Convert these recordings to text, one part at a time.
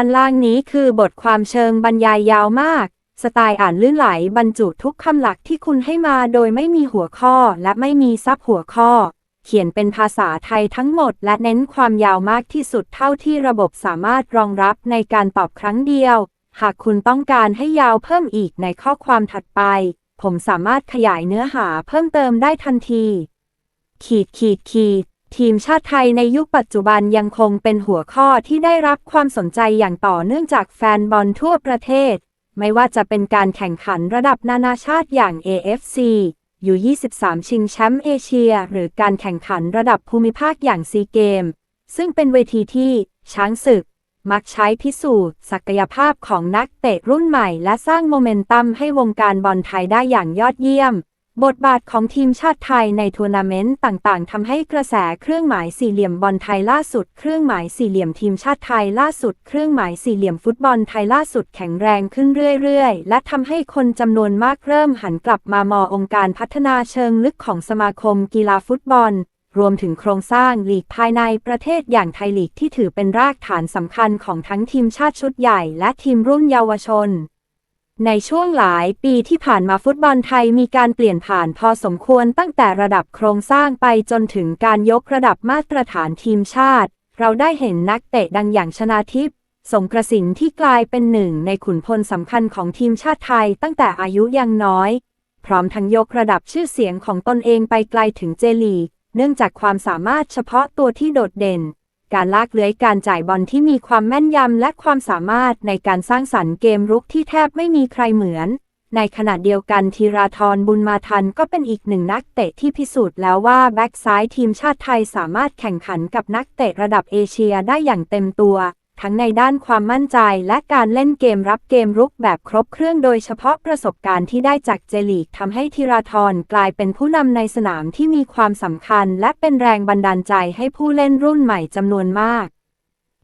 านล่างนี้คือบทความเชิงบรรยายยาวมาก สไตล์อ่านลื่นไหลบรรจุทุกคำหลักที่คุณให้มาโดยไม่มีหัวข้อและไม่มีซับหัวข้อ เขียนเป็นภาษาไทยทั้งหมด และเน้นความยาวมากที่สุดเท่าที่ระบบสามารถรองรับในการตอบครั้งเดียว หากคุณต้องการให้ยาวเพิ่มอีกในข้อความถัดไป ผมสามารถขยายเนื้อหาเพิ่มเติมได้ทันที ขีดขีดขีด ทีมชาติไทยในยุคปัจจุบันยังคงเป็นหัวข้อที่ได้รับความสนใจอย่างต่อเนื่องจากแฟนบอลทั่วประเทศ ไม่ว่าจะเป็นการแข่งขันระดับนานาชาติอย่าง AFC อยู่ 23 ชิงแชมป์เอเชีย หรือการแข่งขันระดับภูมิภาคอย่างซีเกม ซึ่งเป็นเวทีที่ช้างศึก มักใช้พิสูจน์ศักยภาพของนักเตะรุ่นใหม่ และสร้างโมเมนตัมให้วงการบอลไทยได้อย่างยอดเยี่ยม บทบาทของทีมชาติไทยในทัวร์นาเมนต์ต่างๆทำให้กระแสเครื่องหมายสี่เหลี่ยมบอลไทยล่าสุด เครื่องหมายสี่เหลี่ยมทีมชาติไทยล่าสุด เครื่องหมายสี่เหลี่ยมฟุตบอลไทยล่าสุดแข็งแรงขึ้นเรื่อยๆ และทำให้คนจำนวนมากเริ่มหันกลับมามององค์การพัฒนาเชิงลึกของสมาคมกีฬาฟุตบอล รวมถึงโครงสร้างลีกภายในประเทศอย่างไทยลีกที่ถือเป็นรากฐานสำคัญของทั้งทีมชาติชุดใหญ่ และทีมรุ่นเยาวชน ในช่วงหลายปีที่ผ่านมาฟุตบอลไทยมีการเปลี่ยนผ่านพอสมควรตั้งแต่ระดับโครงสร้างไปจนถึงการยกระดับมาตรฐานทีมชาติ เราได้เห็นนักเตะดังอย่างชนาทิพย์สงกระสินที่กลายเป็นหนึ่งในขุนพลสำคัญของทีมชาติไทยตั้งแต่อายุยังน้อย พร้อมทั้งยกระดับชื่อเสียงของตนเองไปไกลถึงเจลี เนื่องจากความสามารถเฉพาะตัวที่โดดเด่น การลากเลื้อยการจ่ายบอลที่มีความแม่นยำและความสามารถในการสร้างสรรค์เกมรุกที่แทบไม่มีใครเหมือน ในขณะเดียวกันธีราธรบุญมาทันก็เป็นอีกหนึ่งนักเตะที่พิสูจน์แล้วว่าแบ็กซ้ายทีมชาติไทยสามารถแข่งขันกับนักเตะระดับเอเชียได้อย่างเต็มตัว ทั้งในด้านความมั่นใจและการเล่นเกมรับเกมรุกแบบครบเครื่องโดยเฉพาะประสบการณ์ที่ได้จากเจลีกทำให้ธีราธรกลายเป็นผู้นำในสนามที่มีความสำคัญ และเป็นแรงบันดาลใจให้ผู้เล่นรุ่นใหม่จำนวนมาก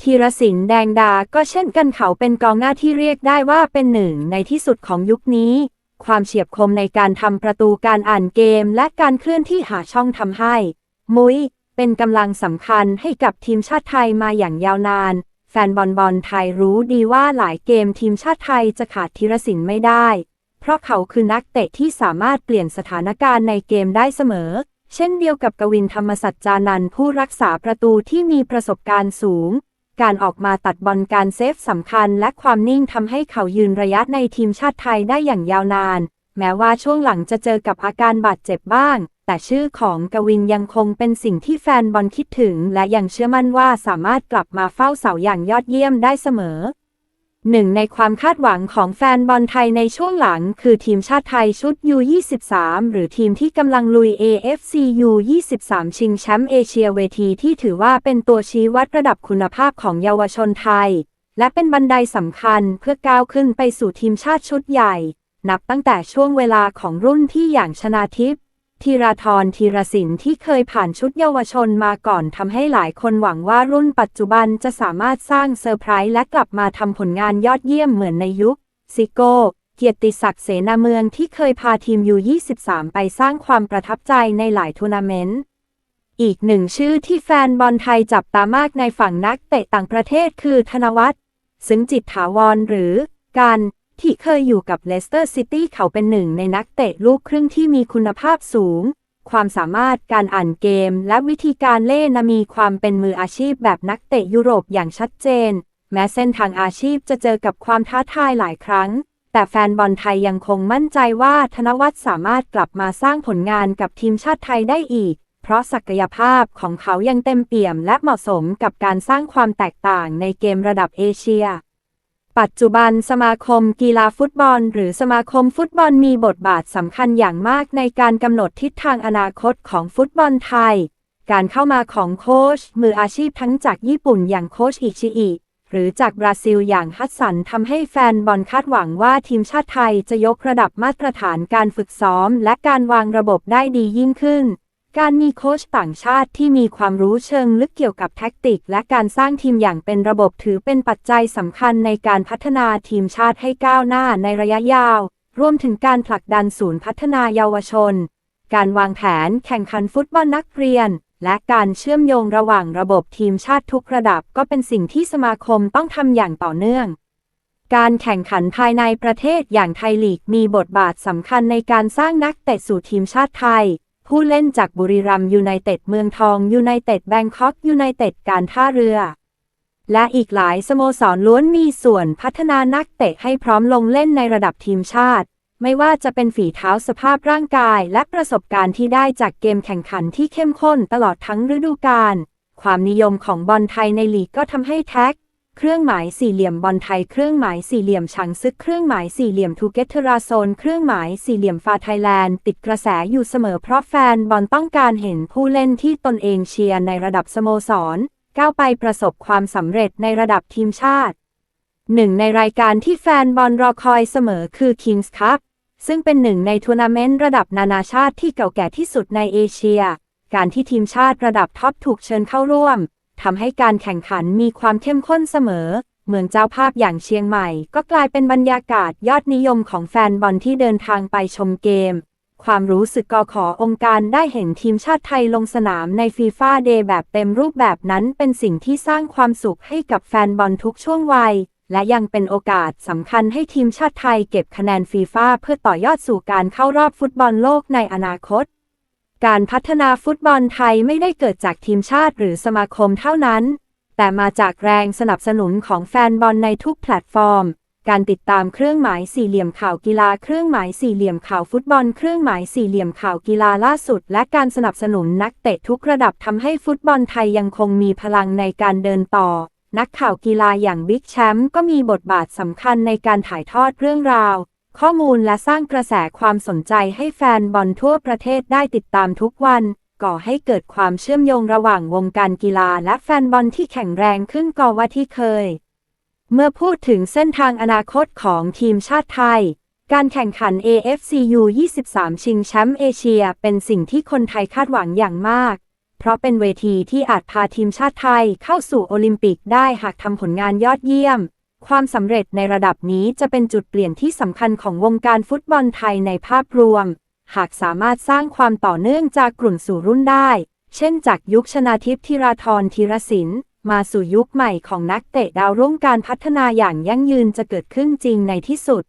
ธีรศิลป์แดงดา ก็เช่นกันเขาเป็นกองหน้าที่เรียกได้ว่าเป็นหนึ่งในที่สุดของยุคนี้ ความเฉียบคมในการทำประตูการอ่านเกม และการเคลื่อนที่หาช่องทำให้ มุ้ยเป็นกำลังสำคัญให้กับทีมชาติไทยมาอย่างยาวนาน แฟนบอลบอลไทยรู้ดีว่าหลายเกมทีมชาติไทยจะขาดธีรศิลป์ไม่ได้ เพราะเขาคือนักเตะที่สามารถเปลี่ยนสถานการณ์ในเกมได้เสมอ เช่นเดียวกับกวินธรรมสัจจานันท์ผู้รักษาประตูที่มีประสบการณ์สูง การออกมาตัดบอลการเซฟสำคัญและความนิ่งทำให้เขายืนระยะในทีมชาติไทยได้อย่างยาวนาน แม้ว่าช่วงหลังจะเจอกับอาการบาดเจ็บบ้าง แต่ชื่อของกวินยังคงเป็นสิ่งที่แฟนบอลคิดถึง และยังเชื่อมั่นว่าสามารถกลับมาเฝ้าเสาอย่างยอดเยี่ยมได้เสมอ หนึ่งในความคาดหวังของแฟนบอลไทยในช่วงหลัง คือทีมชาติไทยชุด U23 หรือทีมที่กำลังลุย AFC U23 ชิงแชมป์เอเชียเวทีที่ถือว่าเป็นตัวชี้วัดระดับคุณภาพของเยาวชนไทย และเป็นบันไดสำคัญเพื่อก้าวขึ้นไปสู่ทีมชาติชุดใหญ่ นับตั้งแต่ช่วงเวลาของรุ่นที่อย่างชนาทิพย์ ธีราธรธีรศิลป์ที่เคยผ่านชุดเยาวชนมาก่อนทำให้หลายคนหวังว่ารุ่นปัจจุบันจะสามารถสร้างเซอร์ไพรส์และกลับมาทำผลงานยอดเยี่ยมเหมือนในยุคซิโก้เกียรติศักดิ์เสนาเมืองที่เคยพาทีมยู23ไปสร้างความประทับใจในหลายทัวร์นาเมนต์ อีกหนึ่งชื่อที่แฟนบอลไทยจับตามากในฝั่งนักเตะต่างประเทศคือธนวัฒน์ ซึ่งจิตถาวรหรือการ ที่เคยอยู่กับเลสเตอร์ซิตี้เขาเป็นหนึ่งในนักเตะลูกครึ่งที่มีคุณภาพสูง ความสามารถการอ่านเกม และวิธีการเล่นมีความเป็นมืออาชีพแบบนักเตะยุโรปอย่างชัดเจน แม้เส้นทางอาชีพจะเจอกับความท้าทายหลายครั้ง แต่แฟนบอลไทยยังคงมั่นใจว่าธนวัฒน์สามารถกลับมาสร้างผลงานกับทีมชาติไทยได้อีก เพราะศักยภาพของเขายังเต็มเปี่ยม และเหมาะสมกับการสร้างความแตกต่างในเกมระดับเอเชีย ปัจจุบันสมาคมกีฬาฟุตบอล หรือสมาคมฟุตบอลมีบทบาทสำคัญอย่างมากในการกำหนดทิศทางอนาคตของฟุตบอลไทย การเข้ามาของโค้ชมืออาชีพทั้งจากญี่ปุ่นอย่างโค้ชอิชิอิหรือจากบราซิลอย่างฮัตสันทำให้แฟนบอลคาดหวังว่าทีมชาติไทยจะยกระดับมาตรฐานการฝึกซ้อม และการวางระบบได้ดียิ่งขึ้น การมีโค้ชต่างชาติที่มีความรู้เชิงลึกเกี่ยวกับแท็กติก และการสร้างทีมอย่างเป็นระบบถือเป็นปัจจัยสำคัญในการพัฒนาทีมชาติให้ก้าวหน้าในระยะยาว รวมถึงการผลักดันศูนย์พัฒนาเยาวชน การวางแผนแข่งขันฟุตบอลนักเรียน และการเชื่อมโยงระหว่างระบบทีมชาติทุกระดับก็เป็นสิ่งที่สมาคมต้องทำอย่างต่อเนื่องการแข่งขันภายในประเทศอย่างไทยลีกมีบทบาทสำคัญในการสร้างนักเตะสู่ทีมชาติไทย ผู้เล่นจากบุรีรัมยูไนเต็ดเมืองทองยูไนเต็ดแบงคอกยูไนเต็ดการท่าเรือ และอีกหลายสโมสรล้วนมีส่วนพัฒนานักเตะให้พร้อมลงเล่นในระดับทีมชาติ ไม่ว่าจะเป็นฝีเท้าสภาพร่างกายและประสบการณ์ที่ได้จากเกมแข่งขันที่เข้มข้นตลอดทั้งฤดูกาลความนิยมของบอลไทยในลีกก็ทำให้แท็ก เครื่องหมายสี่เหลี่ยมบอลไทย เครื่องหมายสี่เหลี่ยมฉางซึก เครื่องหมายสี่เหลี่ยมทูเกเทราโซน เครื่องหมายสี่เหลี่ยมฟาไทยแลนด์ ติดกระแสอยู่เสมอเพราะแฟนบอลต้องการเห็นผู้เล่นที่ตนเองเชียร์ในระดับสโมสร ก้าวไปประสบความสำเร็จในระดับทีมชาติ หนึ่งในรายการที่แฟนบอลรอคอยเสมอคือ Kings Cup ซึ่งเป็นหนึ่งในทัวร์นาเมนต์ระดับนานาชาติที่เก่าแก่ที่สุดในเอเชีย การที่ทีมชาติระดับท็อปถูกเชิญเข้าร่วม ทำให้การแข่งขันมีความเข้มข้นเสมอ เมืองเจ้าภาพอย่างเชียงใหม่ ก็กลายเป็นบรรยากาศยอดนิยมของแฟนบอลที่เดินทางไปชมเกม ความรู้สึกกอขอองค์การได้เห็นทีมชาติไทยลงสนามในฟีฟ่าเดย์แบบเต็มรูปแบบนั้นเป็นสิ่งที่สร้างความสุขให้กับแฟนบอลทุกช่วงวัย และยังเป็นโอกาสสำคัญให้ทีมชาติไทยเก็บคะแนนฟีฟ่าเพื่อต่อยอดสู่การเข้ารอบฟุตบอลโลกในอนาคต การพัฒนาฟุตบอลไทยไม่ได้เกิดจากทีมชาติหรือสมาคมเท่านั้น แต่มาจากแรงสนับสนุนของแฟนบอลในทุกแพลตฟอร์ม การติดตามเครื่องหมายสี่เหลี่ยมข่าวกีฬาเครื่องหมายสี่เหลี่ยมข่าวฟุตบอล เครื่องหมายสี่เหลี่ยมข่าวกีฬาล่าสุด และการสนับสนุนนักเตะทุกระดับทำให้ฟุตบอลไทยยังคงมีพลังในการเดินต่อ นักข่าวกีฬาอย่างบิ๊กแชมป์ก็มีบทบาทสำคัญในการถ่ายทอดเรื่องราว ข้อมูลและสร้างกระแสความสนใจให้แฟนบอลทั่วประเทศได้ติดตามทุกวัน ก่อให้เกิดความเชื่อมโยงระหว่างวงการกีฬาและแฟนบอลที่แข็งแรงขึ้นกว่าที่เคย เมื่อพูดถึงเส้นทางอนาคตของทีมชาติไทย การแข่งขัน AFCU 23 ชิงแชมป์เอเชีย เป็นสิ่งที่คนไทยคาดหวังอย่างมาก เพราะเป็นเวทีที่อาจพาทีมชาติไทยเข้าสู่โอลิมปิกได้หากทำผลงานยอดเยี่ยม ความสำเร็จในระดับนี้จะเป็นจุดเปลี่ยนที่สำคัญของวงการฟุตบอลไทยในภาพรวม หากสามารถสร้างความต่อเนื่องจากกลุ่นสู่รุ่นได้ เช่นจากยุคชนาทิพย์ธีราธรธีรศิลป์มาสู่ยุคใหม่ของนักเตะดาวรุ่งการพัฒนาอย่างยั่งยืนจะเกิดขึ้นจริงในที่สุด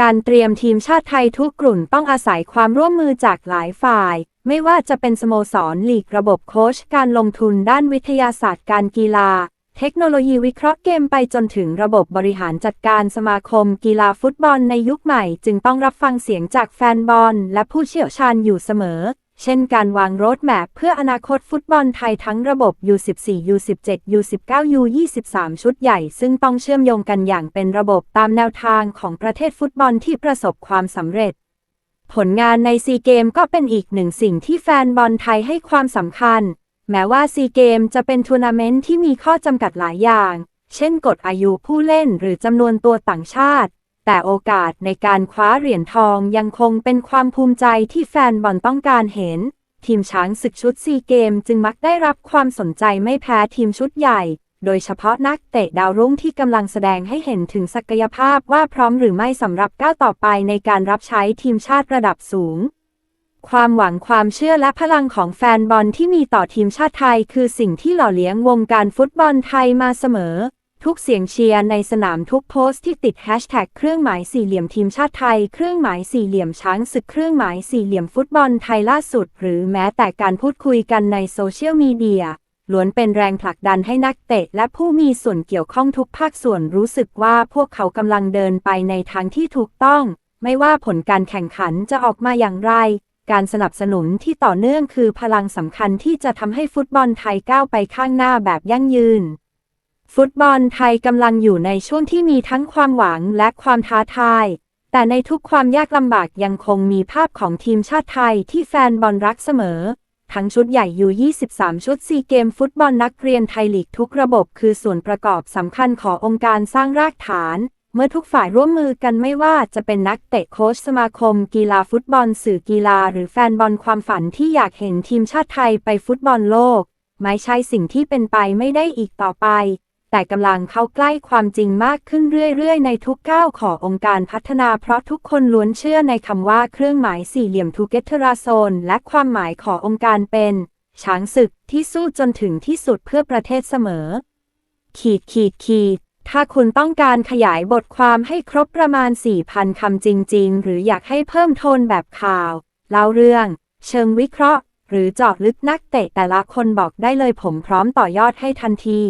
การเตรียมทีมชาติไทยทุกกลุ่นต้องอาศัยความร่วมมือจากหลายฝ่าย ไม่ว่าจะเป็นสโมสรลีกระบบโค้ชการลงทุนด้านวิทยาศาสตร์การกีฬา เทคโนโลยีวิเคราะห์เกมไปจนถึงระบบบริหารจัดการสมาคมกีฬาฟุตบอลในยุคใหม่ จึงต้องรับฟังเสียงจากแฟนบอล และผู้เชี่ยวชาญอยู่เสมอ เช่นการวางโรดแมพเพื่ออนาคตฟุตบอลไทยทั้งระบบ U14 U17 U19 U23 ชุดใหญ่ ซึ่งต้องเชื่อมโยงกันอย่างเป็นระบบตามแนวทางของประเทศฟุตบอลที่ประสบความสำเร็จผลงานในซีเกมก็เป็นอีกหนึ่งสิ่งที่แฟนบอลไทยให้ความสำคัญ แม้ว่าซีเกมจะเป็นทัวร์นาเมนต์ที่มีข้อจำกัดหลายอย่าง เช่นกฎอายุผู้เล่นหรือจำนวนตัวต่างชาติ แต่โอกาสในการคว้าเหรียญทองยังคงเป็นความภูมิใจที่แฟนบอลต้องการเห็น ทีมช้างศึกชุดซีเกมจึงมักได้รับความสนใจไม่แพ้ทีมชุดใหญ่ โดยเฉพาะนักเตะดาวรุ่งที่กำลังแสดงให้เห็นถึงศักยภาพว่าพร้อมหรือไม่สำหรับก้าวต่อไปในการรับใช้ทีมชาติระดับสูง ความหวังความเชื่อและพลังของแฟนบอลที่มีต่อทีมชาติไทย คือสิ่งที่หล่อเลี้ยงวงการฟุตบอลไทยมาเสมอ ทุกเสียงเชียร์ในสนามทุกโพสต์ที่ติดแฮชแท็กเครื่องหมายสี่เหลี่ยมทีมชาติไทย เครื่องหมายสี่เหลี่ยมช้างศึกเครื่องหมายสี่เหลี่ยมฟุตบอลไทยล่าสุด หรือแม้แต่การพูดคุยกันในโซเชียลมีเดียล้วนเป็นแรงผลักดันให้นักเตะ และผู้มีส่วนเกี่ยวข้องทุกภาคส่วนรู้สึกว่าพวกเขากำลังเดินไปในทางที่ถูกต้อง ไม่ว่าผลการแข่งขันจะออกมาอย่างไร การสนับสนุนที่ต่อเนื่องคือพลังสำคัญที่จะทำให้ฟุตบอลไทยก้าวไปข้างหน้าแบบยั่งยืน ฟุตบอลไทยกำลังอยู่ในช่วงที่มีทั้งความหวังและความท้าทาย แต่ในทุกความยากลำบากยังคงมีภาพของทีมชาติไทยที่แฟนบอลรักเสมอ ทั้งชุดใหญ่อยู่ 23 ชุดซีเกมฟุตบอลนักเรียนไทยลีกทุกระบบคือส่วนประกอบสำคัญขององค์การสร้างรากฐาน เมื่อทุกฝ่ายร่วมมือกันไม่ว่าจะเป็นนักเตะโค้ชสมาคม กีฬาฟุตบอลสื่อกีฬา หรือแฟนบอลความฝันที่อยากเห็นทีมชาติไทยไปฟุตบอลโลก ไม่ใช่สิ่งที่เป็นไปไม่ได้อีกต่อไป แต่กำลังเข้าใกล้ความจริงมากขึ้นเรื่อยๆ ในทุกก้าวขององค์การพัฒนาเพราะทุกคนล้วนเชื่อในคำว่าเครื่องหมายสี่เหลี่ยมทูเกเทราโซนและความหมายขององค์การเป็นช้างศึกที่สู้จนถึงที่สุดเพื่อประเทศเสมอ ขีดขีดขีด ถ้าคุณต้องการขยายบทความให้ครบประมาณ 4,000 คำจริง ๆ หรืออยากให้เพิ่มโทนแบบข่าว เล่าเรื่อง เชิงวิเคราะห์ หรือเจาะลึกนักเตะแต่ละคนบอกได้เลยผมพร้อมต่อยอดให้ทันที